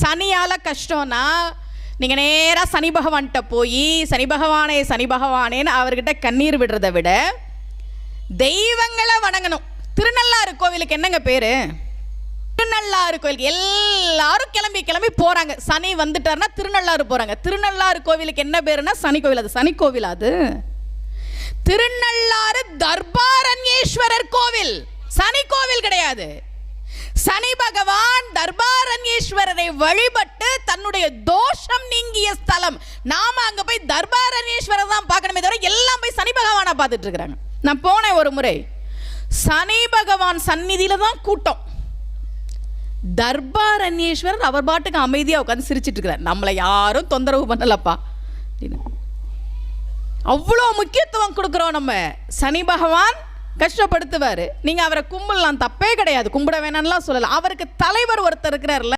சனியால் கஷ்டம்னா நீங்கள் நேராக சனி பகவான்கிட்ட போய் சனி பகவானே சனி பகவானேன்னு அவர்கிட்ட கண்ணீர் விடுறதை விட தெய்வங்களை வணங்கணும். திருநள்ளாறு கோவிலுக்கு என்னங்க பேர்? திருநள்ளாறு கோவிலுக்கு எல்லாரும் கிளம்பி கிளம்பி போகிறாங்க சனி வந்துட்டாருன்னா திருநள்ளாறு போகிறாங்க திருநள்ளாறு கோவிலுக்கு என்ன பேருன்னா சனி கோவில் அது. சனி கோவில் அது. திருநள்ளாறு தர்பாரண்யேஸ்வரர் கோவில். சனி கோவில் கிடையாது. சனி பகவான் வழிபட்டு தன்னுடைய தோஷம் நீங்கிய ஸ்தலம். நாம அங்க போய் தர்பாரணேஸ்வரர் தான் பார்க்கணுமே தவிர எல்லாம் போய் சனி பகவானை பார்த்துட்டு இருக்கிறாங்க. நான் போனேன் ஒரு முறை. சனி பகவான் சந்நிதியில தான் கூட்டம். தர்பாரண்யேஸ்வரர் அவர் பாட்டுக்கு அமைதியாக உட்காந்து சிரிச்சிட்டு இருக்கிறார். நம்மளை யாரும் தொந்தரவு பண்ணலப்பா. அவ்வளோ முக்கியத்துவம் கொடுக்குறோம் நம்ம. சனி பகவான் கஷ்டப்படுத்துவார். நீங்கள் அவரை கும்பிடலாம். தப்பே கிடையாது. கும்பிட வேணாம்லாம் சொல்லலாம் அவருக்கு தலைவர் ஒருத்தர் இருக்கிறார்ல.